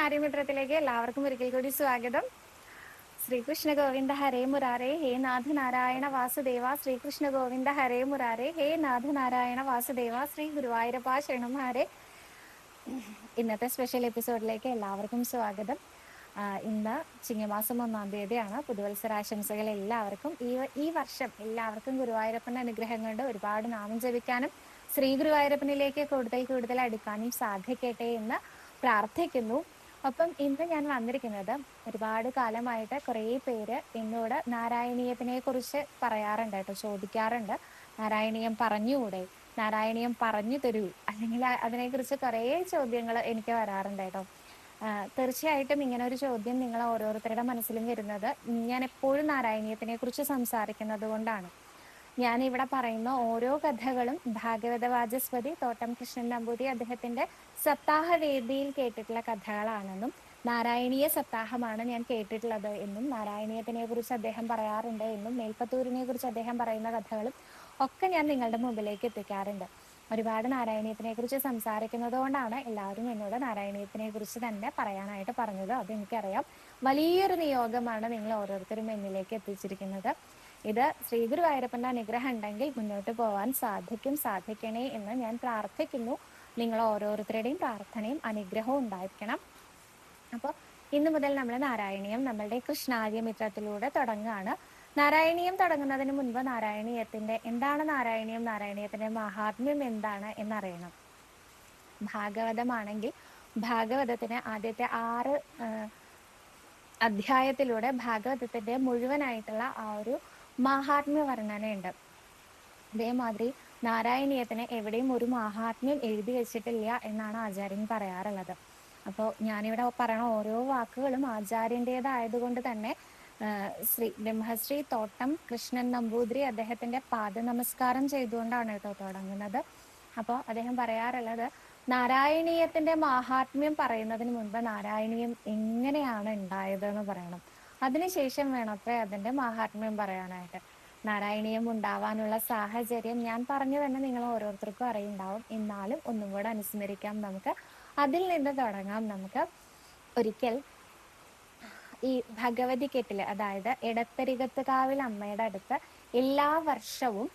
നമസ്കാരം എല്ലാവർക്കും ഒരിക്കൽ കൂടി സ്വാഗതം. ശ്രീകൃഷ്ണ ഗോവിന്ദ ഹരേ മുരാരേ ഹേ നാഥ നാരായണ വാസുദേവ ശ്രീകൃഷ്ണ ഗോവിന്ദ ഹരേ മുരാരേ ഹേ നാഥ നാരായണ വാസുദേവ. ശ്രീ ഗുരുവായൂരപ്പ ശരണം ഇന്നത്തെ സ്പെഷ്യൽ എപ്പിസോഡിലേക്ക് എല്ലാവർക്കും സ്വാഗതം. ഇന്ന് ചിങ്ങമാസം ഒന്നാം തീയതിയാണ്. പുതുവത്സരാശംസകൾ എല്ലാവർക്കും ഈ ഈ വർഷം എല്ലാവർക്കും ഗുരുവായൂരപ്പന്റെ അനുഗ്രഹം കൊണ്ട് ഒരുപാട് നാമം ജപിക്കാനും ശ്രീ ഗുരുവായൂരപ്പനിലേക്ക് കൂടുതൽ കൂടുതൽ അടുക്കാനും സാധിക്കട്ടെ എന്ന് പ്രാർത്ഥിക്കുന്നു. ഒപ്പം ഇന്ന് ഞാൻ വന്നിരിക്കുന്നത് ഒരുപാട് കാലമായിട്ട് കുറേ പേര് എന്നോട് നാരായണീയത്തിനെ കുറിച്ച് പറയാറുണ്ട് കേട്ടോ ചോദിക്കാറുണ്ട്. നാരായണീയം പറഞ്ഞുകൂടെ? നാരായണീയം പറഞ്ഞു തരൂ. അല്ലെങ്കിൽ അതിനെക്കുറിച്ച് കുറേ ചോദ്യങ്ങൾ എനിക്ക് വരാറുണ്ട് കേട്ടോ. തീർച്ചയായിട്ടും ഇങ്ങനെ ഒരു ചോദ്യം നിങ്ങൾ ഓരോരുത്തരുടെ മനസ്സിലും വരുന്നത് ഞാൻ എപ്പോഴും നാരായണീയത്തിനെ കുറിച്ച് സംസാരിക്കുന്നത് കൊണ്ടാണ്. ഞാൻ ഇവിടെ പറയുന്ന ഓരോ കഥകളും ഭാഗവത വാചസ്പതി തോട്ടം കൃഷ്ണൻ നമ്പൂതിരി അദ്ദേഹത്തിന്റെ സപ്താഹ വേദിയിൽ കേട്ടിട്ടുള്ള കഥകളാണെന്നും നാരായണീയ സപ്താഹമാണ് ഞാൻ കേട്ടിട്ടുള്ളത് എന്നും നാരായണീയത്തിനെ കുറിച്ച് അദ്ദേഹം പറയാറുണ്ട് എന്നും മേൽപ്പത്തൂരിനെ കുറിച്ച് അദ്ദേഹം പറയുന്ന കഥകളും ഒക്കെ ഞാൻ നിങ്ങളുടെ മുമ്പിലേക്ക് എത്തിക്കാറുണ്ട്. ഒരുപാട് നാരായണീയത്തിനെ കുറിച്ച് സംസാരിക്കുന്നത് കൊണ്ടാണ് എല്ലാവരും എന്നോട് നാരായണീയത്തിനെ കുറിച്ച് തന്നെ പറയാനായിട്ട് പറഞ്ഞത്. അത് എനിക്കറിയാം. വലിയൊരു നിയോഗമാണ് നിങ്ങൾ ഓരോരുത്തരും എന്നിലേക്ക് എത്തിച്ചിരിക്കുന്നത്. ഇത് ശ്രീ ഗുരുവായൂരപ്പന്റെ അനുഗ്രഹം ഉണ്ടെങ്കിൽ മുന്നോട്ട് പോവാൻ സാധിക്കും സാധിക്കണേ എന്ന് ഞാൻ പ്രാർത്ഥിക്കുന്നു. നിങ്ങൾ ഓരോരുത്തരുടെയും പ്രാർത്ഥനയും അനുഗ്രഹവും ഉണ്ടായിരിക്കണം. അപ്പോൾ ഇന്ന് മുതൽ നമ്മൾ നാരായണീയം നമ്മളുടെ കൃഷ്ണാര്യമിത്രത്തിലൂടെ തുടങ്ങുകയാണ്. നാരായണീയം തുടങ്ങുന്നതിന് മുൻപ് നാരായണീയത്തിന്റെ എന്താണ് നാരായണീയം? നാരായണീയത്തിന്റെ മഹാത്മ്യം എന്താണ് എന്നറിയണം. ഭാഗവതമാണെങ്കിൽ ഭാഗവതത്തിന് ആദ്യത്തെ ആറ് അധ്യായത്തിലൂടെ ഭാഗവതത്തിന്റെ മുഴുവനായിട്ടുള്ള ആ ഒരു മഹാത്മ്യ വർണനയുണ്ട്. അതേമാതിരി നാരായണീയത്തിന് എവിടെയും ഒരു മഹാത്മ്യം എഴുതി വെച്ചിട്ടില്ല എന്നാണ് ആചാര്യൻ പറയാറുള്ളത്. അപ്പോൾ ഞാനിവിടെ പറയണ ഓരോ വാക്കുകളും ആചാര്യന്റെതായതുകൊണ്ട് തന്നെ ശ്രീ ബ്രഹ്മശ്രീ തോട്ടം കൃഷ്ണൻ നമ്പൂതിരി അദ്ദേഹത്തിന്റെ പാദ നമസ്കാരം ചെയ്തുകൊണ്ടാണ് കേട്ടോ തുടങ്ങുന്നത്. അപ്പോൾ അദ്ദേഹം പറയാറുള്ളത് നാരായണീയത്തിന്റെ മാഹാത്മ്യം പറയുന്നതിന് മുൻപ് നാരായണീയം എങ്ങനെയാണ് ഉണ്ടായത് എന്ന് പറയണം. അതിനുശേഷം വേണത്രേ അതിന്റെ മഹാത്മ്യം പറയാനായിട്ട്. നാരായണീയം ഉണ്ടാവാനുള്ള സാഹചര്യം ഞാൻ പറഞ്ഞു തന്നെ നിങ്ങൾ ഓരോരുത്തർക്കും അറിയുണ്ടാവും. എന്നാലും ഒന്നും കൂടെ അനുസ്മരിക്കാം നമുക്ക്. അതിൽ നിന്ന് തുടങ്ങാം നമുക്ക്. ഒരിക്കൽ ഈ ഭഗവതി കെട്ടിൽ അതായത് ഇടത്തരികത്തുകാവിൽ അമ്മയുടെ അടുത്ത് എല്ലാ വർഷവും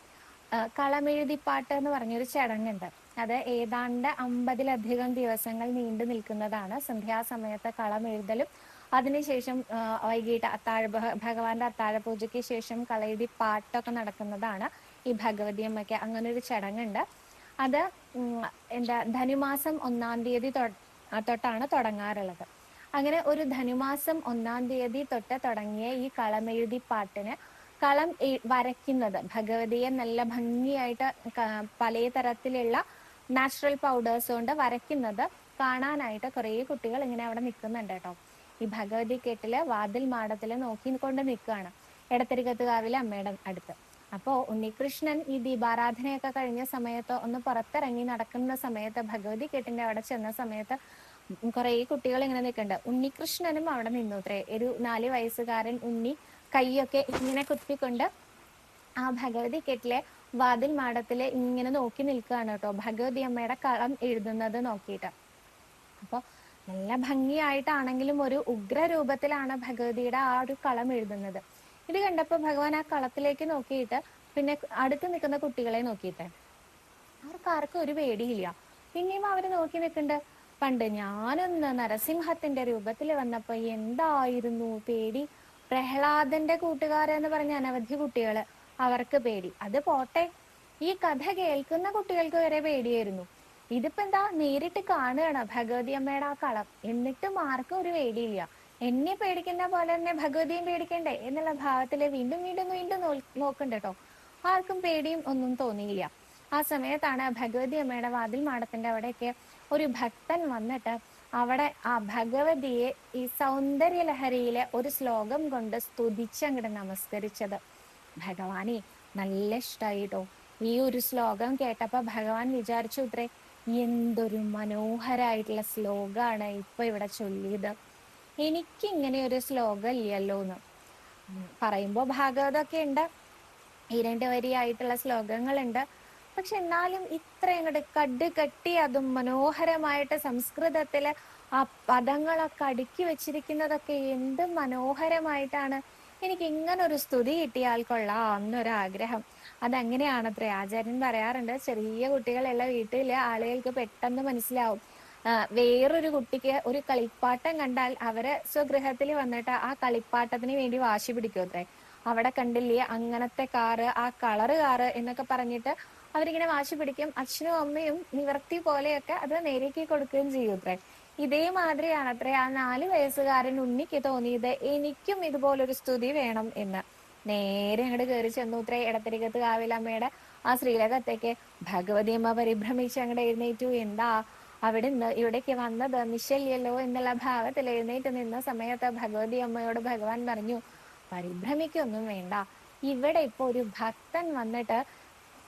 കളമെഴുതിപ്പാട്ട് എന്ന് പറഞ്ഞൊരു ചടങ്ങുണ്ട്. അത് ഏതാണ്ട് അമ്പതിലധികം ദിവസങ്ങൾ നീണ്ടു നിൽക്കുന്നതാണ്. സന്ധ്യാസമയത്ത് കളമെഴുതലും അതിനുശേഷം വൈകിട്ട് അത്താഴ ഭഗവാന്റെ അത്താഴ പൂജയ്ക്ക് ശേഷം കളയുടെ പാട്ടൊക്കെ നടക്കുന്നതാണ് ഈ ഭഗവതി അമ്മയ്ക്ക് അങ്ങനെ ഒരു ചടങ്ങുണ്ട്. അത് എന്താ ധനുമാസം ഒന്നാം തീയതി തൊട്ടാണ് തുടങ്ങാറുള്ളത്. അങ്ങനെ ഒരു ധനുമാസം ഒന്നാം തീയതി തൊട്ട് തുടങ്ങിയ ഈ കളമെഴുതി പാട്ടിന് കളം വരയ്ക്കുന്നത് ഭഗവതിയെ നല്ല ഭംഗിയായിട്ട് പല തരത്തിലുള്ള നാച്ചുറൽ പൗഡേഴ്സ് കൊണ്ട് വരയ്ക്കുന്നത് കാണാനായിട്ട് കുറേ കുട്ടികൾ ഇങ്ങനെ അവിടെ നിൽക്കുന്നുണ്ട് കേട്ടോ. ഈ ഭഗവതി കെട്ടിൽ വാതിൽ മാടത്തിൽ നോക്കിക്കൊണ്ട് നിൽക്കുകയാണ് എടത്തരികത്തുകാവിലെ അമ്മയുടെ അടുത്ത്. അപ്പോ ഉണ്ണികൃഷ്ണൻ ഈ ദീപാരാധനയൊക്കെ കഴിഞ്ഞ സമയത്ത് ഒന്ന് പുറത്തിറങ്ങി നടക്കുന്ന സമയത്ത് ഭഗവതി കെട്ടിന്റെ അവിടെ ചെന്ന സമയത്ത് കുറെ കുട്ടികൾ ഇങ്ങനെ നിൽക്കുന്നുണ്ട്. ഉണ്ണികൃഷ്ണനും അവിടെ നിന്നുത്രേ ഒരു നാല് വയസ്സുകാരൻ ഉണ്ണി കൈയൊക്കെ ഇങ്ങനെ കുത്തിക്കൊണ്ട് ആ ഭഗവതി കെട്ടിലെ വാതിൽ മാടത്തിൽ ഇങ്ങനെ നോക്കി നിൽക്കുകയാണ് കേട്ടോ. ഭഗവതി അമ്മയുടെ കളം എഴുതുന്നത് നോക്കിയിട്ട്. അപ്പൊ നല്ല ഭംഗിയായിട്ടാണെങ്കിലും ഒരു ഉഗ്ര രൂപത്തിലാണ് ഭഗവതിയുടെ ആ ഒരു കളം എഴുതുന്നത്. ഇത് കണ്ടപ്പോ ഭഗവാൻ ആ കളത്തിലേക്ക് നോക്കിയിട്ട് പിന്നെ അടുത്ത് നിൽക്കുന്ന കുട്ടികളെ നോക്കിയിട്ട് അവർക്ക് ആർക്കും ഒരു പേടിയില്ല. പിന്നെയും അവർ നോക്കി നിൽക്കുന്നുണ്ട് പണ്ട് ഞാനൊന്ന് നരസിംഹത്തിന്റെ രൂപത്തിൽ വന്നപ്പോ എന്തായിരുന്നു പേടി? പ്രഹ്ലാദന്റെ കൂട്ടുകാരെന്ന് പറഞ്ഞ അനവധി കുട്ടികൾ. അവർക്ക് പേടി. അത് പോട്ടെ. ഈ കഥ കേൾക്കുന്ന കുട്ടികൾക്ക് വരെ പേടിയായിരുന്നു. ഇതിപ്പോ എന്താ നേരിട്ട് കാണുകയാണ് ഭഗവതി അമ്മയുടെ ആ കളം. എന്നിട്ടും ആർക്കും ഒരു പേടിയില്ല. എന്നെ പേടിക്കുന്ന പോലെ തന്നെ ഭഗവതിയും പേടിക്കണ്ടേ എന്നുള്ള ഭാവത്തിൽ വീണ്ടും വീണ്ടും വീണ്ടും നോക്കണ്ട കേട്ടോ ആർക്കും പേടിയും ഒന്നും തോന്നിയില്ല. ആ സമയത്താണ് ഭഗവതി അമ്മയുടെ വാതിൽ മാടത്തിന്റെ അവിടെയൊക്കെ ഒരു ഭക്തൻ വന്നിട്ട് അവിടെ ആ ഭഗവതിയെ ഈ സൗന്ദര്യ ലഹരിയിലെ ഒരു ശ്ലോകം കൊണ്ട് സ്തുതിച്ച് അങ്ങോട്ട് നമസ്കരിച്ചത്. ഭഗവാനെ നല്ല ഇഷ്ടായിട്ടോ ഈ ഒരു ശ്ലോകം കേട്ടപ്പോ ഭഗവാൻ വിചാരിച്ചു ഇത്രേ എന്തൊരു മനോഹരായിട്ടുള്ള ശ്ലോകാണ് ഇപ്പൊ ഇവിടെ ചൊല്ലിയത്. എനിക്ക് ഇങ്ങനെ ഒരു ശ്ലോകം ഇല്ലല്ലോ എന്ന് പറയുമ്പോൾ പറയുമ്പോ ഭാഗവതമൊക്കെ ഉണ്ട്. ഈ രണ്ട് വരിയായിട്ടുള്ള ശ്ലോകങ്ങളുണ്ട്. പക്ഷെ എന്നാലും ഇത്ര അങ്ങോട്ട് കട്ട് കട്ടി അതും മനോഹരമായിട്ട് സംസ്കൃതത്തിൽ ആ പദങ്ങളൊക്കെ അടുക്കി വെച്ചിരിക്കുന്നതൊക്കെ എന്ത് മനോഹരമായിട്ടാണ് എനിക്ക് ഇങ്ങനെ ഒരു സ്തുതി കിട്ടിയാൽ കൊള്ളാം എന്നൊരാഗ്രഹം. അതങ്ങനെയാണത്രേ ആചാര്യൻ പറയാറുണ്ട്. ചെറിയ കുട്ടികളുള്ള വീട്ടിലെ ആളുകൾക്ക് പെട്ടെന്ന് മനസ്സിലാവും. വേറൊരു കുട്ടിക്ക് ഒരു കളിപ്പാട്ടം കണ്ടാൽ അവരെ സ്വഗൃഹത്തിൽ വന്നിട്ട് ആ കളിപ്പാട്ടത്തിന് വേണ്ടി വാശി പിടിക്കും അത്രേ അവിടെ കണ്ടില്ലേ അങ്ങനത്തെ കാറ് ആ കളറ് കാറ് എന്നൊക്കെ പറഞ്ഞിട്ട് അവരിങ്ങനെ വാശി പിടിക്കും. അച്ഛനും അമ്മയും നിവർത്തി പോലെയൊക്കെ അത് നേരേക്ക് കൊടുക്കുകയും ചെയ്യും അത്രേ ഇതേമാതിരിയാണ് അത്രേ ആ നാല് വയസ്സുകാരൻ ഉണ്ണിക്ക് തോന്നിയത് എനിക്കും ഇതുപോലൊരു സ്തുതി വേണം എന്ന്. നേരെ അങ്ങോട്ട് കയറി ചെന്നു ഇത്രേ ഇടത്തിരിക്കത്ത് കാവിലമ്മയുടെ ആ ശ്രീലകത്തേക്ക് ഭഗവതി അമ്മ പരിഭ്രമിച്ച് അങ്ങടെ എഴുന്നേറ്റു. എന്താ അവിടെ നിന്ന് ഇവിടേക്ക് വന്നത്? നിശ്ചല്യല്ലോ എന്നുള്ള ഭാവത്തിൽ എഴുന്നേറ്റ് നിന്ന സമയത്ത് ഭഗവതി അമ്മയോട് ഭഗവാൻ പറഞ്ഞു പരിഭ്രമിക്കൊന്നും വേണ്ട. ഇവിടെ ഇപ്പൊ ഒരു ഭക്തൻ വന്നിട്ട്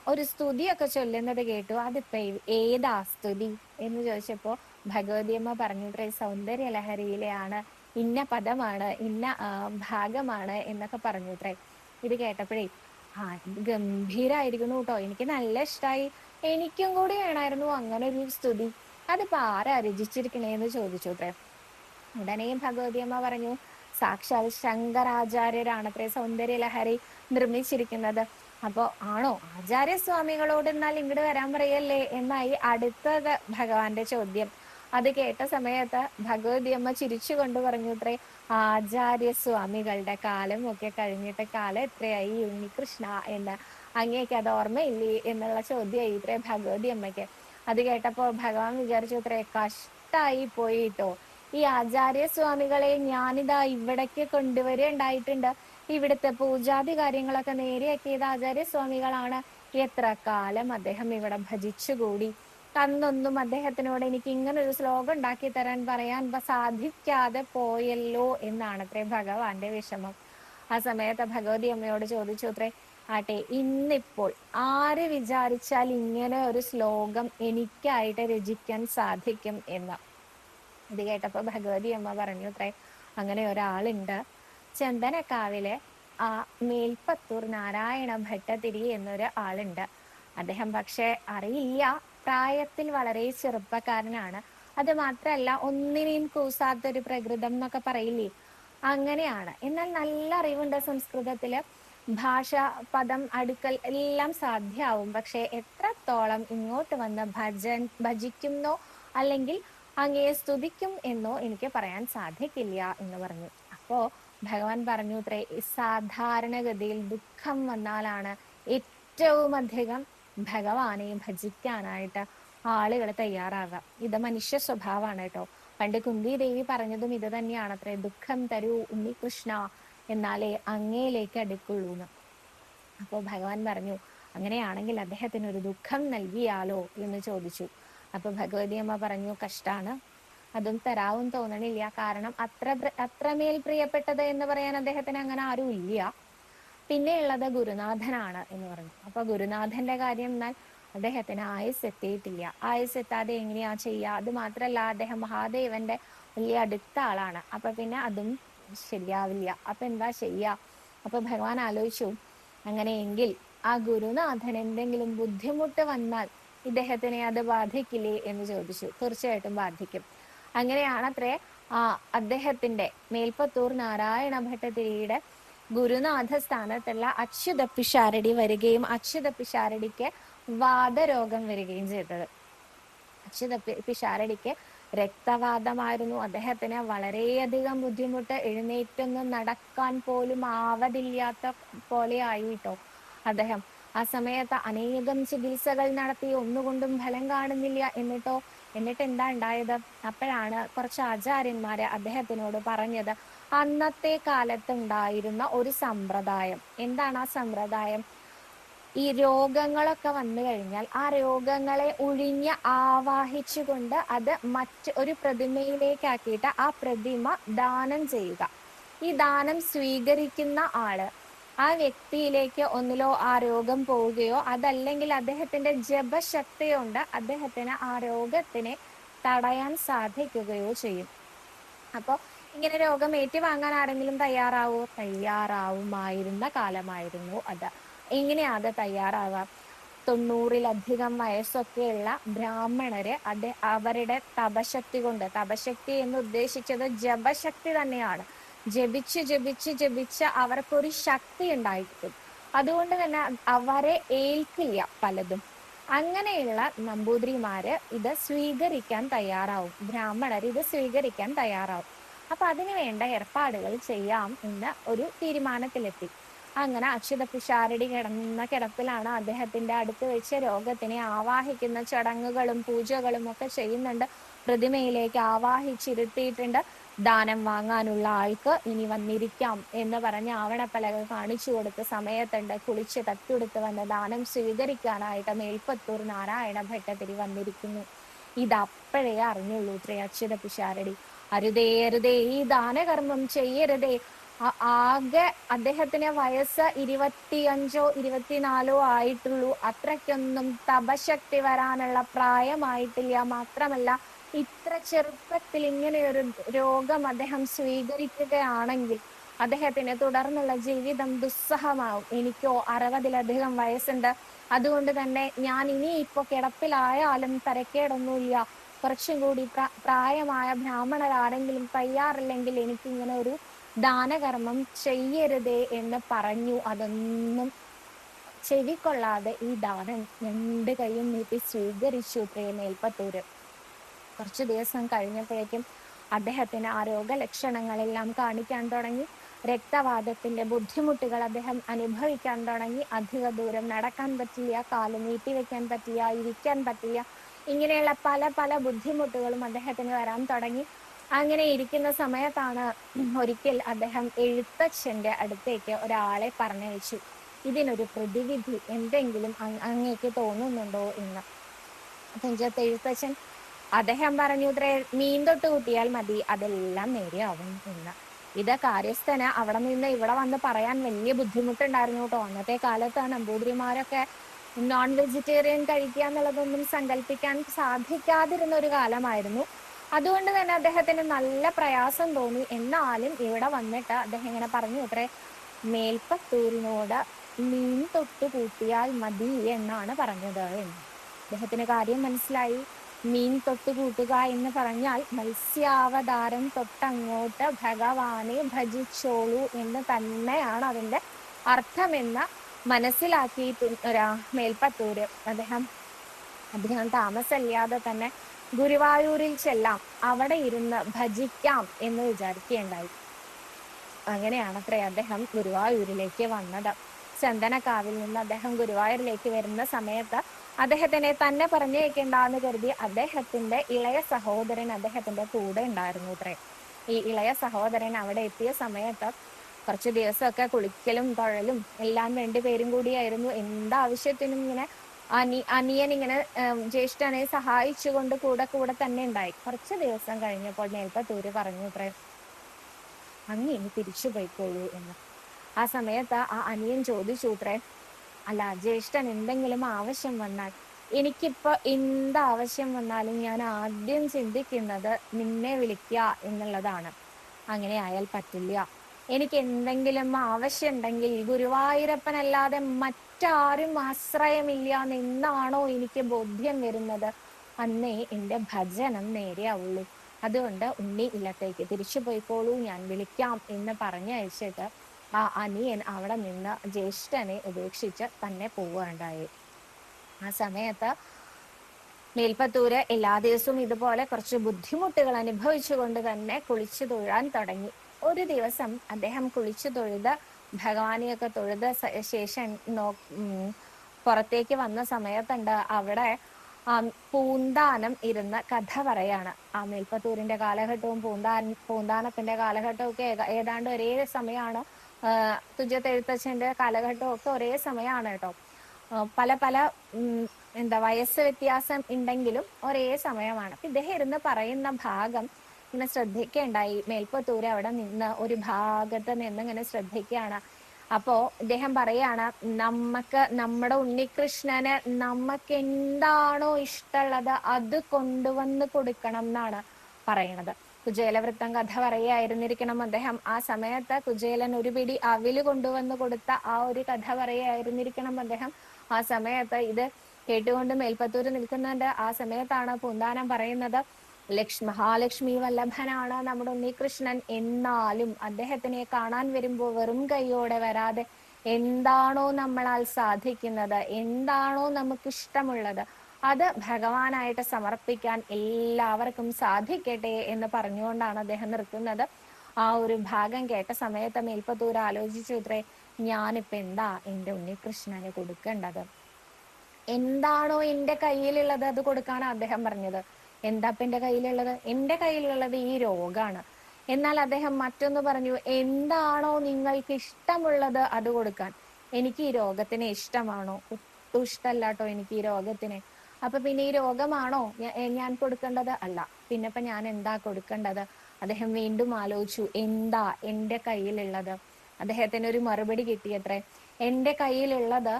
ഒരു സ്തുതിയൊക്കെ ചൊല്ലുന്നത് കേട്ടു. അതിപ്പോ ഏതാ സ്തുതി? എന്ന് ചോദിച്ചപ്പോ ഭഗവതി അമ്മ പറഞ്ഞു "ഇത്രേ സൗന്ദര്യ ലഹരിയിലെയാണ് ഇന്ന പദമാണ് ഇന്ന ഭാഗമാണ് എന്നൊക്കെ പറഞ്ഞു ഇത് കേട്ടപ്പോഴേ ആ ഗംഭീരായിരിക്കുന്നു കേട്ടോ. എനിക്ക് നല്ല ഇഷ്ടമായി എനിക്കും കൂടി വേണമായിരുന്നു അങ്ങനെ ഒരു സ്തുതി. അതിപ്പോ ആരാ രചിച്ചിരിക്കണേന്ന് ചോദിച്ചു അത്രേ ഉടനെ ഭഗവതിയമ്മ പറഞ്ഞു സാക്ഷാൽ ശങ്കരാചാര്യരാണത്രേ സൗന്ദര്യ ലഹരി നിർമ്മിച്ചിരിക്കുന്നത്. അപ്പോ ആണോ? ആചാര്യസ്വാമികളോട് എന്നാൽ ഇങ്ങോട്ട് വരാൻ പറയല്ലേ? എന്നായി അടുത്തത് ഭഗവാന്റെ ചോദ്യം. അത് കേട്ട സമയത്ത് ഭഗവതി അമ്മ ചിരിച്ചു കൊണ്ട് പറഞ്ഞു ആചാര്യ സ്വാമികളുടെ കാലം ഒക്കെ കഴിഞ്ഞിട്ട് കാലം എത്രയായി? ഉണ്ണികൃഷ്ണ എന്ന്. അങ്ങേക്ക് അത് ഓർമ്മയില്ലേ? എന്നുള്ള ചോദ്യമായി ഇത്രേ ഭഗവതി അമ്മയ്ക്ക്. അത് കേട്ടപ്പോ ഭഗവാൻ വിചാരിച്ചു അത്രേ കഷ്ടായി പോയിട്ടോ ഈ ആചാര്യ സ്വാമികളെ ഞാനിതാ ഇവിടേക്ക് കൊണ്ടുവരേണ്ടായിട്ടുണ്ട്. ഇവിടുത്തെ പൂജാതി കാര്യങ്ങളൊക്കെ നേരെയാക്കിയത് ആചാര്യസ്വാമികളാണ് എത്ര കാലം അദ്ദേഹം ഇവിടെ ഭജിച്ചുകൂടി? അന്നൊന്നും അദ്ദേഹത്തിനോട് എനിക്ക് ഇങ്ങനെ ഒരു ശ്ലോകം ഉണ്ടാക്കി തരാൻ പറയാൻ സാധിക്കാതെ പോയല്ലോ എന്നാണ് അത്രേ ഭഗവാന്റെ വിഷമം. ആ സമയത്ത് ഭഗവതി അമ്മയോട് ചോദിച്ചു അത്രേ ആട്ടെ ഇന്നിപ്പോൾ ആര് വിചാരിച്ചാൽ ഇങ്ങനെ ഒരു ശ്ലോകം എനിക്കായിട്ട് രചിക്കാൻ സാധിക്കും എന്ന്? ഇത് കേട്ടപ്പോ ഭഗവതി അമ്മ പറഞ്ഞു അത്രേ അങ്ങനെ ഒരാളുണ്ട് ചന്ദനക്കാവിലെ ആ മേൽപ്പത്തൂർ നാരായണ ഭട്ടതിരി എന്നൊരു ആളുണ്ട്. അദ്ദേഹം പക്ഷെ അറിയില്ല പ്രായത്തിൽ വളരെ ചെറുപ്പക്കാരനാണ്. അത് മാത്രല്ല ഒന്നിനെയും കൂസാത്ത ഒരു പ്രകൃതം എന്നൊക്കെ പറയില്ലേ? അങ്ങനെയാണ്. എന്നാൽ നല്ല അറിവുണ്ട് സംസ്കൃതത്തിൽ. ഭാഷ പദം അടുക്കൽ എല്ലാം സാധ്യമാവും പക്ഷെ എത്രത്തോളം ഇങ്ങോട്ട് വന്ന് ഭജൻ ഭജിക്കുന്നോ അല്ലെങ്കിൽ അങ്ങയെ സ്തുതിക്കും എന്നോ എനിക്ക് പറയാൻ സാധിക്കില്ല എന്ന് പറഞ്ഞു. അപ്പോ ഭഗവാൻ പറഞ്ഞു ഇത്രേ സാധാരണഗതിയിൽ ദുഃഖം വന്നാലാണ് ഏറ്റവും അധികം ഭഗവാനെ ഭജിക്കാനായിട്ട് ആളുകൾ തയ്യാറാകുക ഇത് മനുഷ്യ സ്വഭാവമാണ് കേട്ടോ. പണ്ട് കുന്തി ദേവി പറഞ്ഞതും ഇത് തന്നെയാണ് അത്ര ദുഃഖം തരൂ ഉണ്ണികൃഷ്ണ എന്നാലേ അങ്ങയിലേക്ക് അടുക്കുള്ളൂ എന്ന്. അപ്പോൾ ഭഗവാൻ പറഞ്ഞു അങ്ങനെയാണെങ്കിൽ അദ്ദേഹത്തിന് ഒരു ദുഃഖം നൽകിയാലോ? എന്ന് ചോദിച്ചു. അപ്പൊ ഭഗവതി അമ്മ പറഞ്ഞു കഷ്ടാണ്. അതും തരാവും തോന്നണില്ല. കാരണം അത്ര അത്രമേൽ പ്രിയപ്പെട്ടത് എന്ന് പറയാൻ അദ്ദേഹത്തിന് അങ്ങനെ ആരും ഇല്ല പിന്നെ ഉള്ളത് ഗുരുനാഥനാണ് എന്ന് പറഞ്ഞു അപ്പൊ ഗുരുനാഥന്റെ കാര്യം എന്നാൽ അദ്ദേഹത്തിന് ആയുസ് എത്തിയിട്ടില്ല. ആയുസ് എത്താതെ എങ്ങനെയാ ചെയ്യുക അത് മാത്രല്ല അദ്ദേഹം മഹാദേവന്റെ വലിയ അടുത്ത ആളാണ്. അപ്പൊ പിന്നെ അതും ശരിയാവില്ല. അപ്പൊ എന്താ ചെയ്യാ? അപ്പൊ ഭഗവാൻ ആലോചിച്ചു അങ്ങനെയെങ്കിൽ ആ ഗുരുനാഥൻ എന്തെങ്കിലും ബുദ്ധിമുട്ട് വന്നാൽ ഇദ്ദേഹത്തിനെ അത് ബാധിക്കില്ലേ? എന്ന് ചോദിച്ചു. തീർച്ചയായിട്ടും ബാധിക്കും. അങ്ങനെയാണത്രേ ആ അദ്ദേഹത്തിന്റെ മേൽപ്പത്തൂർ നാരായണ ഭട്ടതിരിയുടെ ഗുരുനാഥ സ്ഥാനത്തുള്ള അച്യുത പിഷാരടി വരികയും അച്യുത പിഷാരടിക്ക് വാദരോഗം വരികയും ചെയ്തത്. അച്യുത പിഷാരടിക്ക് രക്തവാദമായിരുന്നു. അദ്ദേഹത്തിന് വളരെയധികം ബുദ്ധിമുട്ട് എഴുന്നേറ്റൊന്നും നടക്കാൻ പോലും ആവതില്ലാത്ത പോലെ ആയിട്ടോ അദ്ദേഹം. ആ സമയത്ത് അനേകം ചികിത്സകൾ നടത്തി ഒന്നുകൊണ്ടും ഫലം കാണുന്നില്ല എന്നിട്ടോ എന്നിട്ട് എന്താ ഉണ്ടായത്? അപ്പോഴാണ് കുറച്ച് ആചാര്യന്മാര് അദ്ദേഹത്തിനോട് പറഞ്ഞത് അന്നത്തെ കാലത്ത് ഉണ്ടായിരുന്ന ഒരു സമ്പ്രദായം. എന്താണ് ആ സമ്പ്രദായം? ഈ രോഗങ്ങളൊക്കെ വന്നു കഴിഞ്ഞാൽ ആ രോഗങ്ങളെ ഒഴിഞ്ഞ് ആവാഹിച്ചുകൊണ്ട് അത് മറ്റ് ഒരു പ്രതിമയിലേക്കാക്കിയിട്ട് ആ പ്രതിമ ദാനം ചെയ്യുക. ഈ ദാനം സ്വീകരിക്കുന്ന ആൾ ആ വ്യക്തിയിലേക്ക് ഒന്നിലോ ആ രോഗം പോവുകയോ അതല്ലെങ്കിൽ അദ്ദേഹത്തിന്റെ ജപശക്തി കൊണ്ട് അദ്ദേഹത്തിന് ആ രോഗത്തിനെ തടയാൻ സാധിക്കുകയോ ചെയ്യും. അപ്പൊ ഇങ്ങനെ രോഗം ഏറ്റുവാങ്ങാൻ ആരെങ്കിലും തയ്യാറാവോ? തയ്യാറാവുമായിരുന്ന കാലമായിരുന്നു അത്. എങ്ങനെയാ അത് തയ്യാറാവാം? തൊണ്ണൂറിലധികം വയസ്സൊക്കെയുള്ള ബ്രാഹ്മണര് അത് അവരുടെ തപശക്തി കൊണ്ട് തപശക്തി എന്ന് ഉദ്ദേശിച്ചത് ജപശക്തി തന്നെയാണ്. ജപിച്ച് ജപിച്ച് ജപിച്ച് അവർക്കൊരു ശക്തി ഉണ്ടായിരിക്കും. അതുകൊണ്ട് തന്നെ അവരെ ഏൽക്കില്ല പലതും. അങ്ങനെയുള്ള നമ്പൂതിരിമാര് ഇത് സ്വീകരിക്കാൻ തയ്യാറാവും. ബ്രാഹ്മണർ ഇത് സ്വീകരിക്കാൻ തയ്യാറാവും. അപ്പൊ അതിനു വേണ്ട ഏർപ്പാടുകൾ ചെയ്യാം എന്ന് ഒരു തീരുമാനത്തിലെത്തി. അങ്ങനെ അക്ഷത പുഷാരടി കിടന്ന കിടപ്പിലാണ് അദ്ദേഹത്തിന്റെ അടുത്ത് വെച്ച് രോഗത്തിനെ ആവാഹിക്കുന്ന ചടങ്ങുകളും പൂജകളും ഒക്കെ ചെയ്യുന്നുണ്ട്. പ്രതിമയിലേക്ക് ആവാഹിച്ചിരുത്തിയിട്ടുണ്ട്. ദാനം വാങ്ങാനുള്ള ആൾക്ക് ഇനി വന്നിരിക്കാം എന്ന് പറഞ്ഞ് ആവണപ്പലക കാണിച്ചു കൊടുത്ത സമയത്തുണ്ട്. കുളിച്ച് തട്ടുടുത്ത് വന്ന് ദാനം സ്വീകരിക്കാനായിട്ട് മേൽപ്പത്തൂർ നാരായണ ഭട്ടതിരി വന്നിരിക്കുന്നു. ഇതപ്പോഴേ അറിഞ്ഞുള്ളൂ ഇത്രേ അച്യുത പിഷാരടി. അരുതേ അരുതേ ഈ ദാനകർമ്മം ചെയ്യരുതേ. ആകെ അദ്ദേഹത്തിന് വയസ്സ് ഇരുപത്തിയഞ്ചോ ഇരുപത്തിനാലോ ആയിട്ടുള്ളൂ. അത്രയ്ക്കൊന്നും തപശക്തി വരാനുള്ള പ്രായമായിട്ടില്ല. മാത്രമല്ല ഇത്ര ചെറുപ്പത്തിൽ ഇങ്ങനെ ഒരു രോഗം അദ്ദേഹം സ്വീകരിക്കുകയാണെങ്കിൽ അദ്ദേഹത്തിന് തുടർന്നുള്ള ജീവിതം ദുസ്സഹമാവും. എനിക്കോ അറുപതിലധികം വയസ്സുണ്ട്. അതുകൊണ്ട് തന്നെ ഞാൻ ഇനി ഇപ്പൊ കിടപ്പിലായാലും തരക്കേടൊന്നുമില്ല. കുറച്ചും കൂടി പ്ര- പ്രായമായ ബ്രാഹ്മണരാരെങ്കിലും തയ്യാറില്ലെങ്കിൽ എനിക്ക് ഇങ്ങനെ ഒരു ദാനകർമ്മം ചെയ്യരുതേ എന്ന് പറഞ്ഞു. അതൊന്നും ചെവിക്കൊള്ളാതെ ഈ ദാനം രണ്ട് കൈയും നീട്ടി സ്വീകരിച്ചു പ്രേമേൽപ്പത്തൂര് കുറച്ചു ദിവസം കഴിഞ്ഞപ്പോഴേക്കും അദ്ദേഹത്തിന് ആ രോഗലക്ഷണങ്ങളെല്ലാം കാണിക്കാൻ തുടങ്ങി. രക്തവാദത്തിന്റെ ബുദ്ധിമുട്ടുകൾ അദ്ദേഹം അനുഭവിക്കാൻ തുടങ്ങി. അധിക ദൂരം നടക്കാൻ പറ്റില്ല കാൽ നീട്ടി വെക്കാൻ പറ്റില്ല ഇരിക്കാൻ പറ്റില്ല. ഇങ്ങനെയുള്ള പല പല ബുദ്ധിമുട്ടുകളും അദ്ദേഹത്തിന് വരാൻ തുടങ്ങി. അങ്ങനെ ഇരിക്കുന്ന സമയത്താണ് ഒരിക്കൽ അദ്ദേഹം എഴുത്തച്ഛന്റെ അടുത്തേക്ക് ഒരാളെ പറഞ്ഞയച്ചു. ഇതിനൊരു പ്രതിവിധി എന്തെങ്കിലും അങ് അങ്ങേക്ക് തോന്നുന്നുണ്ടോ എന്ന്. തുഞ്ചത്ത് എഴുത്തച്ഛൻ അദ്ദേഹം പറഞ്ഞു ഇത്രേ മീൻ തൊട്ട് കൂട്ടിയാൽ മതി അതെല്ലാം നേരെയാവും എന്ന്. ഇത് കാര്യസ്ഥന് അവിടെ നിന്ന് ഇവിടെ വന്ന് പറയാൻ വലിയ ബുദ്ധിമുട്ടുണ്ടായിരുന്നു കേട്ടോ. അന്നത്തെ കാലത്ത് നമ്പൂതിരിമാരൊക്കെ നോൺ വെജിറ്റേറിയൻ കഴിക്കുക എന്നുള്ളതൊന്നും സങ്കല്പിക്കാൻ സാധിക്കാതിരുന്ന ഒരു കാലമായിരുന്നു. അതുകൊണ്ട് തന്നെ അദ്ദേഹത്തിന് നല്ല പ്രയാസം തോന്നി. എന്നാലും ഇവിടെ വന്നിട്ട് അദ്ദേഹം ഇങ്ങനെ പറഞ്ഞു അത്രേ മേൽപ്പത്തൂരിനോട് മീൻ തൊട്ട് കൂട്ടിയാൽ മതി എന്നാണ് പറഞ്ഞത്. എന്ന്. അദ്ദേഹത്തിന് കാര്യം മനസ്സിലായി. മീൻ തൊട്ട് കൂട്ടുക എന്ന് പറഞ്ഞാൽ മത്സ്യാവതാരം തൊട്ടങ്ങോട്ട് ഭഗവാനെ ഭജിച്ചോളൂ എന്ന് തന്നെയാണ് അതിന്റെ അർത്ഥമെന്ന് മനസ്സിലാക്കിയിട്ട് മേൽപ്പത്തൂര്. അദ്ദേഹം അദ്ദേഹം താമസമില്ലാതെ തന്നെ ഗുരുവായൂരിൽ ചെല്ലാം. അവിടെ ഇരുന്ന് ഭജിക്കാം എന്ന് വിചാരിക്കുകയുണ്ടായി. അങ്ങനെയാണത്രേ അദ്ദേഹം ഗുരുവായൂരിലേക്ക് വന്നത്. ചന്ദനക്കാവിൽ നിന്ന് അദ്ദേഹം ഗുരുവായൂരിലേക്ക് വരുന്ന സമയത്ത് അദ്ദേഹത്തിനെ തന്നെ പറഞ്ഞേക്കണ്ടെന്ന് കരുതി അദ്ദേഹത്തിന്റെ ഇളയ സഹോദരൻ അദ്ദേഹത്തിന്റെ കൂടെ ഉണ്ടായിരുന്നു അത്രേ ഈ ഇളയ സഹോദരൻ അവിടെ എത്തിയ സമയത്ത് കുറച്ച് ദിവസമൊക്കെ കുളിക്കലും തൊഴലും എല്ലാം രണ്ടുപേരും കൂടിയായിരുന്നു. എന്താവശ്യത്തിനും ഇങ്ങനെ അനി അനിയൻ ഇങ്ങനെ ജ്യേഷ്ഠനെ സഹായിച്ചുകൊണ്ട് കൂടെ കൂടെ തന്നെ ഉണ്ടായി. കുറച്ച് ദിവസം കഴിഞ്ഞപ്പോൾ മേൽപ്പത്തൂര് പറഞ്ഞു അത്രേ അങ്ങ് ഇനി തിരിച്ചു പോയിക്കോളൂ എന്ന്. ആ സമയത്ത് ആ അനിയൻ ചോദിച്ചു ഇത്രേ അല്ല ജ്യേഷ്ഠൻ എന്തെങ്കിലും ആവശ്യം വന്നാൽ എനിക്കിപ്പോ എന്ത് ആവശ്യം വന്നാലും ഞാൻ ആദ്യം ചിന്തിക്കുന്നത് നിന്നെ വിളിക്കുക എന്നുള്ളതാണ്. അങ്ങനെ ആയാൽ പറ്റില്ല. എനിക്ക് എന്തെങ്കിലും ആവശ്യമുണ്ടെങ്കിൽ ഗുരുവായൂരപ്പനല്ലാതെ മറ്റാരും ആശ്രയമില്ല എന്നാണോ എനിക്ക് ബോധ്യം വരുന്നത്? അന്നേ എന്റെ ഭജനം നേരെയാവുള്ളൂ അതുകൊണ്ട് ഉണ്ണി ഇല്ലത്തേക്ക് തിരിച്ചു പോയിക്കോളൂ ഞാൻ വിളിക്കാം എന്ന് പറഞ്ഞയച്ചിട്ട് ആ അനിയൻ അവിടെ നിന്ന് ജ്യേഷ്ഠനെ ഉപേക്ഷിച്ച് തന്നെ പോവുകയുണ്ടായി. ആ സമയത്ത് മേൽപ്പത്തൂര് എല്ലാ ദിവസവും ഇതുപോലെ കുറച്ച് ബുദ്ധിമുട്ടുകൾ അനുഭവിച്ചുകൊണ്ട് തന്നെ കുളിച്ചു തൊഴാൻ തുടങ്ങി. ഒരു ദിവസം അദ്ദേഹം കുളിച്ചു തൊഴുത് ഭഗവാനെയൊക്കെ തൊഴുത ശേഷം നോ പുറത്തേക്ക് വന്ന സമയത്തുണ്ട് അവിടെ പൂന്താനം ഇരുന്ന കഥ പറയാണ്. ആ മേൽപ്പത്തൂരിന്റെ കാലഘട്ടവും പൂന്താൻ പൂന്താനത്തിന്റെ കാലഘട്ടവും ഒക്കെ ഏതാണ്ട് ഒരേ സമയമാണ് തുജത്തെഴുത്തച്ഛന്റെ കാലഘട്ടവും ഒക്കെ ഒരേ സമയമാണ് കേട്ടോ. പല പല എന്താ വയസ്സ് വ്യത്യാസം ഉണ്ടെങ്കിലും ഒരേ സമയമാണ്. ഇദ്ദേഹം ഇരുന്ന് പറയുന്ന ഭാഗം ഇങ്ങനെ ശ്രദ്ധിക്കുകയുണ്ടായി മേൽപ്പത്തൂര് അവിടെ നിന്ന് ഒരു ഭാഗത്ത് നിന്ന് ഇങ്ങനെ ശ്രദ്ധിക്കുകയാണ് അപ്പോ ഇദ്ദേഹം പറയാണ് നമുക്ക് നമ്മുടെ ഉണ്ണികൃഷ്ണന് നമുക്ക് എന്താണോ ഇഷ്ടമുള്ളത് അത് കൊണ്ടുവന്ന് കൊടുക്കണം എന്നാണ് പറയണത്. കുചേലവൃത്തം കഥ പറയായിരുന്നിരിക്കണം അദ്ദേഹം. ആ സമയത്ത് കുജേലൻ ഒരു പിടി അവിൽ കൊണ്ടുവന്ന് കൊടുത്ത ആ ഒരു കഥ പറയായിരുന്നിരിക്കണം അദ്ദേഹം. ആ സമയത്ത് ഇത് കേട്ടുകൊണ്ട് മേൽപ്പത്തൂര് നിൽക്കുന്നുണ്ട് ആ സമയത്താണ് പൂന്താനം പറയുന്നത്. ലക്ഷ്മി മഹാലക്ഷ്മി വല്ലഭനാണ് നമ്മുടെ ഉണ്ണികൃഷ്ണൻ എന്നാലും അദ്ദേഹത്തിനെ കാണാൻ വരുമ്പോൾ വെറും കൈയോടെ വരാതെ എന്താണോ നമ്മളാൽ സാധിക്കുന്നത് എന്താണോ നമുക്ക് ഇഷ്ടമുള്ളത് അത് ഭഗവാനായിട്ട് സമർപ്പിക്കാൻ എല്ലാവർക്കും സാധിക്കട്ടെ എന്ന് പറഞ്ഞുകൊണ്ടാണ് അദ്ദേഹം നിർത്തുന്നത്. ആ ഒരു ഭാഗം കേട്ട സമയത്ത് മേൽപ്പത്തൂർ ആലോചിച്ചു ഇത്രേ ഞാനിപ്പോ എന്താ എന്റെ ഉണ്ണികൃഷ്ണന് കൊടുക്കേണ്ടത്? എന്താണോ എന്റെ കയ്യിലുള്ളത് അത് കൊടുക്കാനാണ് അദ്ദേഹം പറഞ്ഞത്. എന്താ ഇപ്പൊ എന്റെ കയ്യിലുള്ളത്? എന്റെ കയ്യിലുള്ളത് ഈ രോഗാണ്. എന്നാൽ അദ്ദേഹം മറ്റൊന്ന് പറഞ്ഞു എന്താണോ നിങ്ങൾക്ക് ഇഷ്ടമുള്ളത് അത് കൊടുക്കാൻ. എനിക്ക് ഈ രോഗത്തിനെ ഇഷ്ടമാണോ? ഒട്ടും ഇഷ്ടമല്ലാട്ടോ എനിക്ക് ഈ രോഗത്തിനെ. അപ്പൊ പിന്നെ ഈ രോഗമാണോ ഞാൻ കൊടുക്കേണ്ടത്? അല്ല. പിന്നെ ഞാൻ എന്താ കൊടുക്കേണ്ടത്? അദ്ദേഹം വീണ്ടും ആലോചിച്ചു എന്താ എന്റെ കയ്യിലുള്ളത്? അദ്ദേഹത്തിന് ഒരു മറുപടി കിട്ടിയത്രേ എന്റെ കയ്യിലുള്ളത്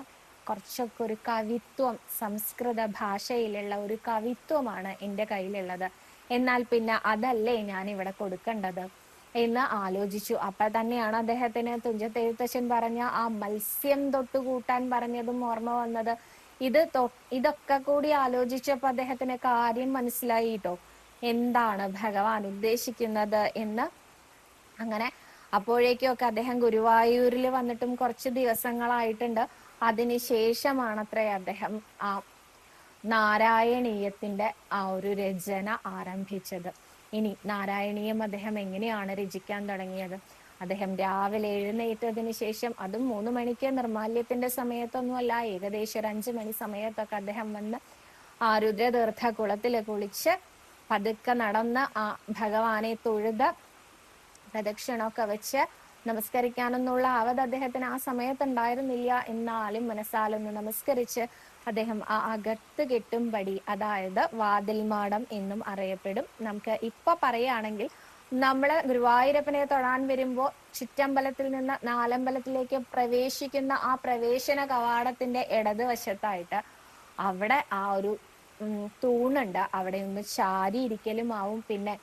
കുറച്ചൊക്കെ ഒരു കവിത്വം സംസ്കൃത ഭാഷയിലുള്ള ഒരു കവിത്വമാണ് എന്റെ കയ്യിലുള്ളത്. എന്നാൽ പിന്നെ അതല്ലേ ഞാൻ ഇവിടെ കൊടുക്കേണ്ടത് എന്ന് ആലോചിച്ചു. അപ്പൊ തന്നെയാണ് അദ്ദേഹത്തിന് തുഞ്ചത്തെഴുത്തച്ഛൻ പറഞ്ഞ ആ മത്സ്യം തൊട്ട് കൂട്ടാൻ പറഞ്ഞതും ഓർമ്മ വന്നത്. ഇത് ഇതൊക്കെ കൂടി ആലോചിച്ചപ്പോ അദ്ദേഹത്തിന് കാര്യം മനസ്സിലായി കേട്ടോ എന്താണ് ഭഗവാൻ ഉദ്ദേശിക്കുന്നത് എന്ന്. അങ്ങനെ അപ്പോഴേക്കും ഒക്കെ അദ്ദേഹം ഗുരുവായൂരിൽ വന്നിട്ടും കുറച്ച് ദിവസങ്ങളായിട്ടുണ്ട്. അതിനുശേഷമാണത്രേ അദ്ദേഹം ആ നാരായണീയത്തിന്റെ ആ ഒരു രചന ആരംഭിച്ചത്. ഇനി നാരായണീയം അദ്ദേഹം എങ്ങനെയാണ് രചിക്കാൻ തുടങ്ങിയത്? അദ്ദേഹം രാവിലെ എഴുന്നേറ്റതിന് ശേഷം അതും മൂന്ന് മണിക്ക് നിർമാല്യത്തിന്റെ സമയത്തൊന്നുമല്ല ഏകദേശം ഒരു അഞ്ചു മണി സമയത്തൊക്കെ അദ്ദേഹം വന്ന് ആ രുദ്രതീർത്ഥ കുളത്തിൽ കുളിച്ച് പതുക്കെ നടന്ന് ആ ഭഗവാനെ തൊഴുത് പ്രദക്ഷിണമൊക്കെ വെച്ച് നമസ്കരിക്കാനെന്നുള്ള ആവത് അദ്ദേഹത്തിന് ആ സമയത്തുണ്ടായിരുന്നില്ല. എന്നാലും മനസ്സാലൊന്ന് നമസ്കരിച്ച് അദ്ദേഹം ആ അകത്ത് കെട്ടുംപടി അതായത് വാതിൽമാടം എന്നും അറിയപ്പെടും. നമുക്ക് ഇപ്പൊ പറയുകയാണെങ്കിൽ നമ്മൾ ഗുരുവായൂരപ്പനെ തൊഴാൻ വരുമ്പോ ചുറ്റമ്പലത്തിൽ നിന്ന് നാലമ്പലത്തിലേക്ക് പ്രവേശിക്കുന്ന ആ പ്രവേശന കവാടത്തിന്റെ ഇടതുവശത്തായിട്ട് അവിടെ ആ ഒരു തൂണുണ്ട്. അവിടെ ഒന്ന് ചാരി ഇരിക്കലും ആവും. പിന്നെ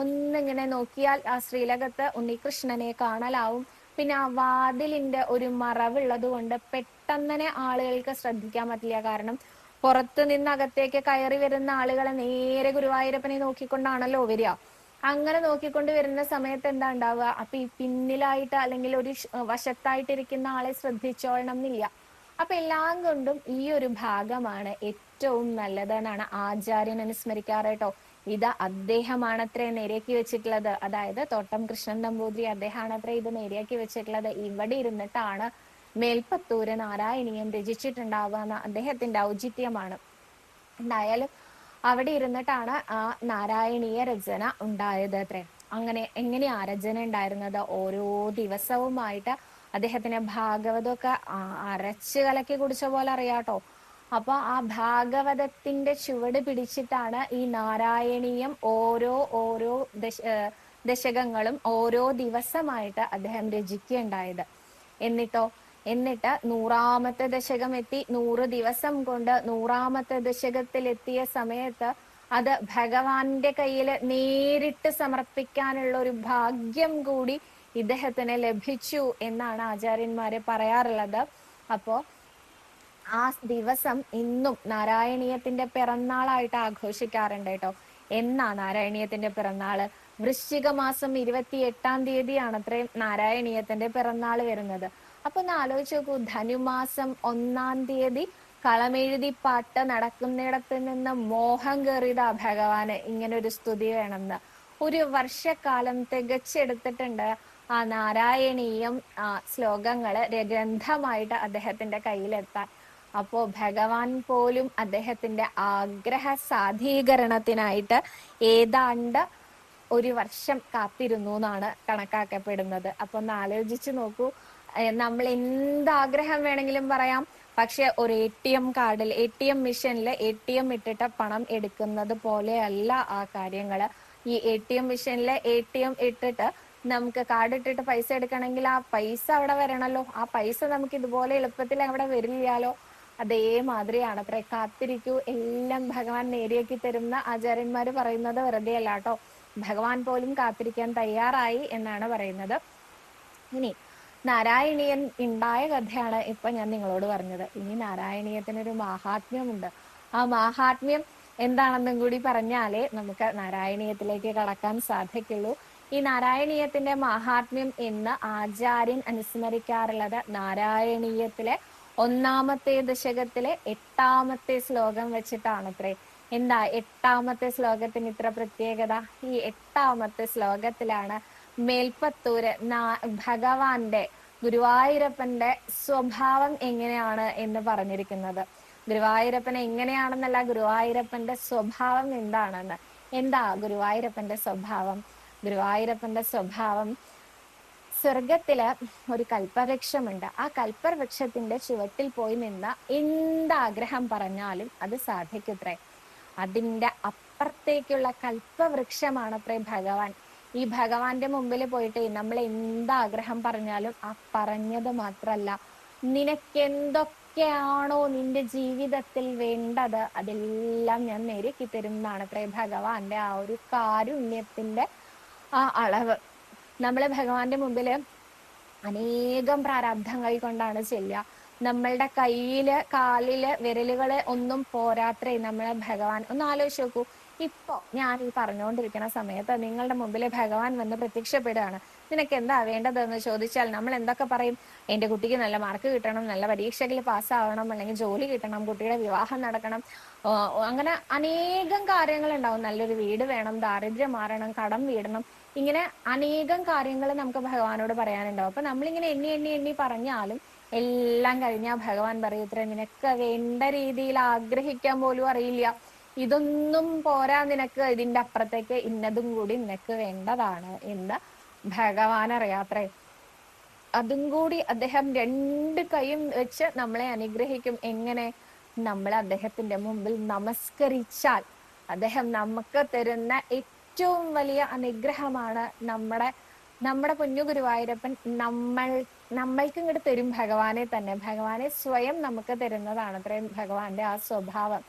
ഒന്നിങ്ങനെ നോക്കിയാൽ ആ ശ്രീലകത്ത് ഉണ്ണികൃഷ്ണനെ കാണലാവും. പിന്നെ ആ വാതിലിന്റെ ഒരു മറവുള്ളത് കൊണ്ട് പെട്ടെന്നെ ആളുകൾക്ക് ശ്രദ്ധിക്കാൻ പറ്റില്ല. കാരണം പുറത്തു നിന്ന് അകത്തേക്ക് കയറി വരുന്ന ആളുകളെ നേരെ ഗുരുവായൂരപ്പനെ നോക്കിക്കൊണ്ടാണല്ലോ വരിക. അങ്ങനെ നോക്കിക്കൊണ്ട് വരുന്ന സമയത്ത് എന്താ ഉണ്ടാവുക? അപ്പൊ ഈ പിന്നിലായിട്ട് അല്ലെങ്കിൽ ഒരു വശത്തായിട്ടിരിക്കുന്ന ആളെ ശ്രദ്ധിച്ചോളണം എന്നില്ല അപ്പൊ എല്ലാം കൊണ്ടും ഈ ഒരു ഭാഗമാണ് ഏറ്റവും നല്ലതെന്നാണ് ആചാര്യൻ അനുസ്മരിക്കാറ് കേട്ടോ. ഇത് അദ്ദേഹമാണത്രേ നേരെയാക്കി വെച്ചിട്ടുള്ളത്. അതായത് തോട്ടം കൃഷ്ണൻ നമ്പൂതിരി അദ്ദേഹമാണത്രേ ഇത് നേരെയാക്കി വെച്ചിട്ടുള്ളത്. ഇവിടെ ഇരുന്നിട്ടാണ് മേൽപ്പത്തൂര് നാരായണീയം രചിച്ചിട്ടുണ്ടാവുക അദ്ദേഹത്തിന്റെ ഔചിത്യമാണ്. എന്തായാലും അവിടെ ഇരുന്നിട്ടാണ് ആ നാരായണീയ രചന ഉണ്ടായത് അത്രേ. അങ്ങനെ എങ്ങനെയാ രചന ഉണ്ടായിരുന്നത്? ഓരോ ദിവസവുമായിട്ട് അദ്ദേഹത്തിന് ഭാഗവതമൊക്കെ അരച്ച് കലക്കി കുടിച്ച പോലെ അറിയാട്ടോ. അപ്പൊ ആ ഭാഗവതത്തിന്റെ ചുവട് പിടിച്ചിട്ടാണ് ഈ നാരായണീയം ഓരോ ഓരോ ദശ ദശകങ്ങളും ഓരോ ദിവസമായിട്ട് അദ്ദേഹം രചിക്കുകയുണ്ടായത് എന്നിട്ടോ എന്നിട്ട് നൂറാമത്തെ ദശകം എത്തി. നൂറ് ദിവസം കൊണ്ട് നൂറാമത്തെ ദശകത്തിൽ എത്തിയ സമയത്ത് അത് ഭഗവാന്റെ കയ്യിൽ നേരിട്ട് സമർപ്പിക്കാനുള്ള ഒരു ഭാഗ്യം കൂടി ഇദ്ദേഹത്തിന് ലഭിച്ചു എന്നാണ് ആചാര്യന്മാരെ പറയാറുള്ളത്. അപ്പോ ആ ദിവസം ഇന്നും നാരായണീയത്തിന്റെ പിറന്നാളായിട്ട് ആഘോഷിക്കാറുണ്ട് കേട്ടോ. എന്നാ നാരായണീയത്തിന്റെ പിറന്നാൾ? വൃശ്ചിക മാസം ഇരുപത്തി എട്ടാം തീയതിയാണ് അത്രയും നാരായണീയത്തിന്റെ പിറന്നാൾ വരുന്നത്. അപ്പൊ ഒന്ന് ആലോചിച്ച് നോക്കൂ ധനുമാസം ഒന്നാം തീയതി കളമെഴുതി പാട്ട് നടക്കുന്നിടത്ത് നിന്ന് മോഹം കയറിയതാ ഭഗവാന്. ഇങ്ങനെ ഒരു സ്തുതി വേണമെന്ന്. ഒരു വർഷക്കാലം തികച്ചെടുത്തിട്ടുണ്ട് ആ നാരായണീയം ശ്ലോകങ്ങൾ ഗ്രന്ഥമായിട്ട് അദ്ദേഹത്തിന്റെ കയ്യിലെത്താൻ. അപ്പോ ഭഗവാൻ പോലും അദ്ദേഹത്തിന്റെ ആഗ്രഹ സാധീകരണത്തിനായിട്ട് ഏതാണ്ട് ഒരു വർഷം കാത്തിരുന്നു എന്നാണ് കണക്കാക്കപ്പെടുന്നത്. അപ്പൊ ഒന്ന് ആലോചിച്ചു നോക്കൂ. നമ്മൾ എന്ത് ആഗ്രഹം വേണമെങ്കിലും പറയാം. പക്ഷെ ഒരു എ ടി എം കാർഡിൽ എ ടി എം മെഷീനിൽ എ ടി എം ഇട്ടിട്ട് പണം എടുക്കുന്നത് പോലെയല്ല ആ കാര്യങ്ങൾ. ഈ എ ടി എം മെഷീനിൽ എ ടി എം ഇട്ടിട്ട് നമുക്ക് കാർഡ് ഇട്ടിട്ട് പൈസ എടുക്കണമെങ്കിൽ ആ പൈസ അവിടെ വരണല്ലോ. ആ പൈസ നമുക്ക് ഇതുപോലെ എളുപ്പത്തിൽ അവിടെ വരില്ലല്ലോ. അതേമാതിരിയാണ്. അത്ര കാത്തിരിക്കൂ. എല്ലാം ഭഗവാൻ നേടിയാക്കി തരുന്ന ആചാര്യന്മാര് പറയുന്നത് വെറുതെ അല്ല കേട്ടോ. ഭഗവാൻ പോലും കാത്തിരിക്കാൻ തയ്യാറായി എന്നാണ് പറയുന്നത്. ഇനി നാരായണീയൻ ഉണ്ടായ കഥയാണ് ഇപ്പൊ ഞാൻ നിങ്ങളോട് പറഞ്ഞത്. ഇനി നാരായണീയത്തിനൊരു മാഹാത്മ്യമുണ്ട്. ആ മാഹാത്മ്യം എന്താണെന്നും കൂടി പറഞ്ഞാലേ നമുക്ക് നാരായണീയത്തിലേക്ക് കടക്കാൻ സാധിക്കുള്ളൂ. ഈ നാരായണീയത്തിന്റെ മാഹാത്മ്യം എന്ന് ആചാര്യൻ അനുസ്മരിക്കാറുള്ളത് നാരായണീയത്തിലെ ഒന്നാമത്തെ ദശകത്തിലെ എട്ടാമത്തെ ശ്ലോകം വെച്ചിട്ടാണത്രേ എന്താ എട്ടാമത്തെ ശ്ലോകത്തിന് ഇത്ര പ്രത്യേകത? ഈ എട്ടാമത്തെ ശ്ലോകത്തിലാണ് മേൽപ്പത്തൂര് ഭഗവാന്റെ ഗുരുവായൂരപ്പന്റെ സ്വഭാവം എങ്ങനെയാണ് എന്ന് പറഞ്ഞിരിക്കുന്നത്. ഗുരുവായൂരപ്പൻ എങ്ങനെയാണെന്നല്ല ഗുരുവായൂരപ്പന്റെ സ്വഭാവം എന്താണെന്ന്. എന്താ ഗുരുവായൂരപ്പന്റെ സ്വഭാവം? ഗുരുവായൂരപ്പന്റെ സ്വഭാവം സ്വർഗത്തിൽ ഒരു കൽപ്പവൃക്ഷമുണ്ട്. ആ കൽപ്പവൃക്ഷത്തിന്റെ ചുവട്ടിൽ പോയി നിന്ന എന്താഗ്രഹം പറഞ്ഞാലും അത് സാധിക്കത്രേ. അതിന്റെ അപ്പുറത്തേക്കുള്ള കൽപ്പവൃക്ഷമാണത്രേ ഭഗവാൻ. ഈ ഭഗവാന്റെ മുമ്പിൽ പോയിട്ട് നമ്മൾ എന്താഗ്രഹം പറഞ്ഞാലും ആ പറഞ്ഞത് മാത്രല്ല. നിനക്കെന്തൊക്കെയാണോ നിന്റെ ജീവിതത്തിൽ വേണ്ടത് അതെല്ലാം ഞാൻ നേരിക്കി തരുന്നതാണ് അത്രേ ഭഗവാന്റെ ആ ഒരു കാരുണ്യത്തിന്റെ ആ അളവ്. നമ്മൾ ഭഗവാന്റെ മുമ്പിൽ അനേകം പ്രാരാബ്ധങ്ങൾ കൊണ്ടാണ് ചെല്ലുക. നമ്മളുടെ കയ്യിൽ കാലിൽ വിരലുകൾ ഒന്നും പോരാത്രേ നമ്മളെ ഭഗവാൻ. ഒന്ന് ആലോചിച്ച് നോക്കൂ. ഇപ്പൊ ഞാൻ ഈ പറഞ്ഞുകൊണ്ടിരിക്കുന്ന സമയത്ത് നിങ്ങളുടെ മുമ്പിൽ ഭഗവാൻ വന്ന് പ്രത്യക്ഷപ്പെടുകയാണ്. നിനക്ക് എന്താ വേണ്ടതെന്ന് ചോദിച്ചാൽ നമ്മൾ എന്തൊക്കെ പറയും? എന്റെ കുട്ടിക്ക് നല്ല മാർക്ക് കിട്ടണം നല്ല പരീക്ഷകളിൽ പാസ്സാവണം അല്ലെങ്കിൽ ജോലി കിട്ടണം കുട്ടിയുടെ വിവാഹം നടക്കണം. അങ്ങനെ അനേകം കാര്യങ്ങൾ ഉണ്ടാവും. നല്ലൊരു വീട് വേണം ദാരിദ്ര്യം മാറണം കടം വീടണം. ഇങ്ങനെ അനേകം കാര്യങ്ങൾ നമുക്ക് ഭഗവാനോട് പറയാനുണ്ടാവും. അപ്പൊ നമ്മളിങ്ങനെ എണ്ണി എണ്ണി എണ്ണി പറഞ്ഞാലും എല്ലാം കഴിഞ്ഞാൽ ഭഗവാൻ പറയത്ര നിനക്ക് വേണ്ട രീതിയിൽ ആഗ്രഹിക്കാൻ പോലും അറിയില്ല. ഇതൊന്നും പോരാ നിനക്ക് ഇതിന്റെ അപ്പുറത്തേക്ക് ഇന്നതും കൂടി നിനക്ക് വേണ്ടതാണ് എന്ന് ഭഗവാൻ അറിയാത്രേ. അതും കൂടി അദ്ദേഹം രണ്ട് കൈയും വെച്ച് നമ്മളെ അനുഗ്രഹിക്കും. എങ്ങനെ? നമ്മൾ അദ്ദേഹത്തിന്റെ മുമ്പിൽ നമസ്കരിച്ചാൽ. അദ്ദേഹം നമുക്ക് തരുന്ന ഏറ്റവും വലിയ അനുഗ്രഹമാണ് നമ്മുടെ നമ്മുടെ പൊന്നു ഗുരുവായൂരപ്പൻ നമ്മൾ നമ്മൾക്ക് ഇങ്ങോട്ട് തരും ഭഗവാനെ തന്നെ. ഭഗവാനെ സ്വയം നമുക്ക് തരുന്നതാണ് അത്രയും ഭഗവാന്റെ ആ സ്വഭാവം.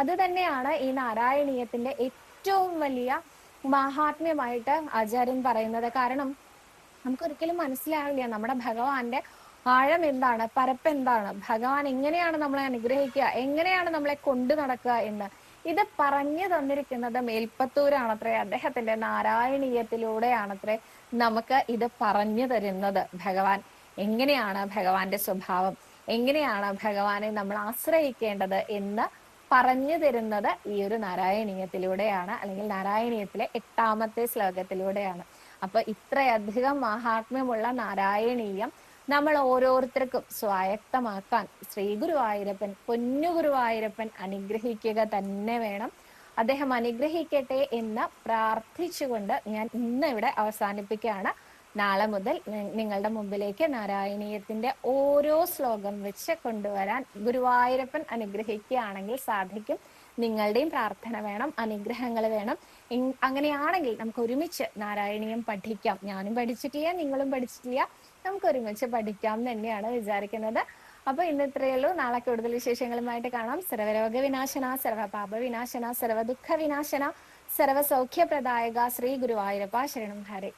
അത് തന്നെയാണ് ഈ നാരായണീയത്തിന്റെ ഏറ്റവും വലിയ മഹാത്മ്യമായിട്ട് ആചാര്യൻ പറയുന്നത്. കാരണം നമുക്കൊരിക്കലും മനസ്സിലാവില്ല നമ്മുടെ ഭഗവാന്റെ ആഴം എന്താണ് പരപ്പ് എന്താണ്. ഭഗവാൻ എങ്ങനെയാണ് നമ്മളെ അനുഗ്രഹിക്കുക എങ്ങനെയാണ് നമ്മളെ കൊണ്ടു നടക്കുക എന്ന്. ഇത് പറഞ്ഞു തന്നിരിക്കുന്നത് മേൽപ്പത്തൂരാണത്രേ. അദ്ദേഹത്തിന്റെ നാരായണീയത്തിലൂടെയാണത്രേ നമുക്ക് ഇത് പറഞ്ഞു തരുന്നത്. ഭഗവാൻ എങ്ങനെയാണ് ഭഗവാന്റെ സ്വഭാവം? എങ്ങനെയാണ് ഭഗവാനെ നമ്മൾ ആശ്രയിക്കേണ്ടത് എന്ന് പറഞ്ഞു തരുന്നത് ഈ ഒരു നാരായണീയത്തിലൂടെയാണ് അല്ലെങ്കിൽ നാരായണീയത്തിലെ എട്ടാമത്തെ ശ്ലോകത്തിലൂടെയാണ്. അപ്പൊ ഇത്രയധികം മഹാത്മ്യമുള്ള നാരായണീയം നമ്മൾ ഓരോരുത്തർക്കും സ്വായക്തമാക്കാൻ ശ്രീ ഗുരുവായൂരപ്പൻ പൊന്നു ഗുരുവായൂരപ്പൻ അനുഗ്രഹിക്കുക തന്നെ വേണം. അദ്ദേഹം അനുഗ്രഹിക്കട്ടെ എന്ന് പ്രാർത്ഥിച്ചുകൊണ്ട് ഞാൻ ഇന്ന് ഇവിടെ അവസാനിപ്പിക്കുകയാണ്. നാളെ മുതൽ നിങ്ങളുടെ മുമ്പിലേക്ക് നാരായണീയത്തിന്റെ ഓരോ ശ്ലോകം വെച്ച് കൊണ്ടുവരാൻ ഗുരുവായൂരപ്പൻ അനുഗ്രഹിക്കുകയാണെങ്കിൽ സാധിക്കും. നിങ്ങളുടെയും പ്രാർത്ഥന വേണം അനുഗ്രഹങ്ങൾ വേണം. അങ്ങനെയാണെങ്കിൽ നമുക്ക് ഒരുമിച്ച് നാരായണീയം പഠിക്കാം. ഞാനും പഠിച്ചിട്ടില്ല നിങ്ങളും പഠിച്ചിട്ടില്ല. നമുക്ക് ഒരുമിച്ച് പഠിക്കാം തന്നെയാണ് വിചാരിക്കുന്നത്. അപ്പൊ ഇന്ന് ഇത്രയേ ഉള്ളൂ. നാളെ കൂടുതൽ വിശേഷങ്ങളുമായിട്ട് കാണാം. സർവരോഗ വിനാശന സർവ പാപ വിനാശന സർവ ദുഃഖ വിനാശന സർവ സൗഖ്യപ്രദായക ശ്രീ ഗുരുവായൂരപ്പ. ശരണം. ഹരേ.